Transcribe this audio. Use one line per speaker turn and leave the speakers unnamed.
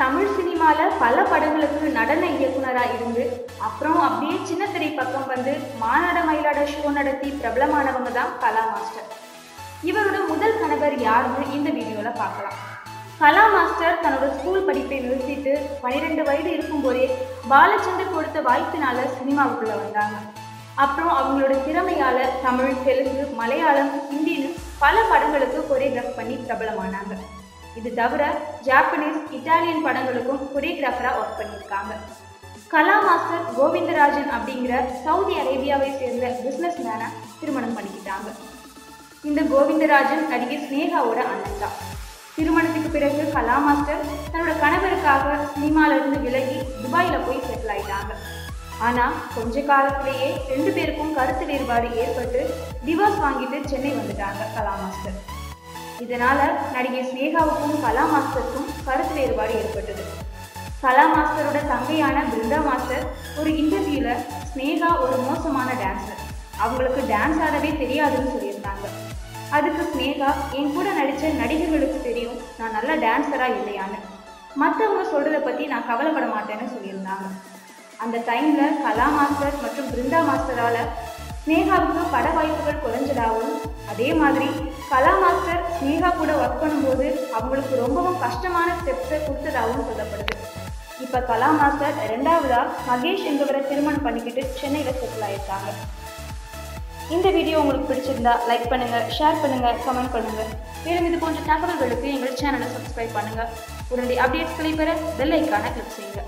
தமிழ் சினிமாவில் பல படங்களுக்கு நடன இயக்குனராக இருந்து அப்புறம் அப்படியே சின்ன திரை பக்கம் வந்து மானாட மயிலாட ஷோ நடத்தி பிரபலமானவங்க தான் கலா மாஸ்டர். இவரோட முதல் கணவர் யாருன்னு இந்த வீடியோவில் பார்க்கலாம். கலா மாஸ்டர் தன்னோட ஸ்கூல் படிப்பை நிறுத்திட்டு பன்னிரெண்டு வயது இருக்கும்போதே பாலச்சந்தர் கொடுத்த வாய்ப்பினால சினிமாவுக்குள்ளே வந்தாங்க. அப்புறம் அவங்களோட திறமையால் தமிழ் தெலுங்கு மலையாளம் ஹிந்தின்னு பல படங்களுக்கு கொரியோகிராஃப் பண்ணி பிரபலமானாங்க. இது தவிர ஜாப்பனீஸ் இட்டாலியன் படங்களுக்கும் கொரியோகிராஃபராக ஒர்க் பண்ணியிருக்காங்க. கலா மாஸ்டர் கோவிந்தராஜன் அப்படிங்கிற சவுதி அரேபியாவை சேர்ந்த பிஸ்னஸ் மேனை திருமணம் பண்ணிக்கிட்டாங்க. இந்த கோவிந்தராஜன் நடிகை ஸ்னேகாவோட அண்ணன் தான். திருமணத்துக்கு பிறகு கலா மாஸ்டர் தன்னோட கணவருக்காக சினிமால இருந்து விலகி துபாயில் போய் செட்டில் ஆயிட்டாங்க. ஆனா கொஞ்ச காலத்திலேயே ரெண்டு பேருக்கும் கருத்து வேறுபாடு ஏற்பட்டு டிவோர்ஸ் வாங்கிட்டு சென்னை வந்துட்டாங்க கலா மாஸ்டர். இதனால நடிகை மேகாவுக்கும் கலா மாஸ்டருக்கும் கருத்து வேறுபாடு ஏற்பட்டது. கலா மாஸ்டரோட தங்கையான பிருந்தா மாஸ்டர் ஒரு இன்டர்வியூல ஸ்னேகா ஒரு மோசமான டான்ஸர் அவங்களுக்கு டான்ஸ் ஆடவே தெரியாதுன்னு சொல்லியிருந்தாங்க. அதுக்கு ஸ்னேகா என் கூட நடித்த நடிகர்களுக்கு தெரியும் நான் நல்ல டான்ஸராக இல்லையான்னு. மற்றவங்க சொல்கிறத பற்றி நான் கவலைப்பட மாட்டேன்னு சொல்லியிருந்தாங்க. அந்த டைமில் கலா மாஸ்டர் மற்றும் பிருந்தா மாஸ்டரால் ஸ்னேகாவுக்கு பட வாய்ப்புகள் குறைஞ்சதாகவும் அதே மாதிரி கலா மாஸ்டர் ஸ்னேகா கூட ஒர்க் பண்ணும்போது அவங்களுக்கு ரொம்பவும் கஷ்டமான ஸ்டெப்ஸை கொடுத்ததாகவும் சொல்லப்படுது. இப்போ கலா மாஸ்டர் ரெண்டாவதாக மகேஷ் என்பவரை திருமணம் பண்ணிக்கிட்டு சென்னையில் செட்டில் ஆயிருக்காங்க. இந்த வீடியோ உங்களுக்கு பிடிச்சிருந்தா லைக் பண்ணுங்க ஷேர் பண்ணுங்க கமெண்ட் பண்ணுங்க. மேலும் இது போன்ற தகவல்களுக்கு எங்கள் சேனலை சப்ஸ்கிரைப் பண்ணுங்க. உடனடி அப்டேட்ஸ்களை பெற பெல் ஐக்கான கிளிக் செய்யுங்க.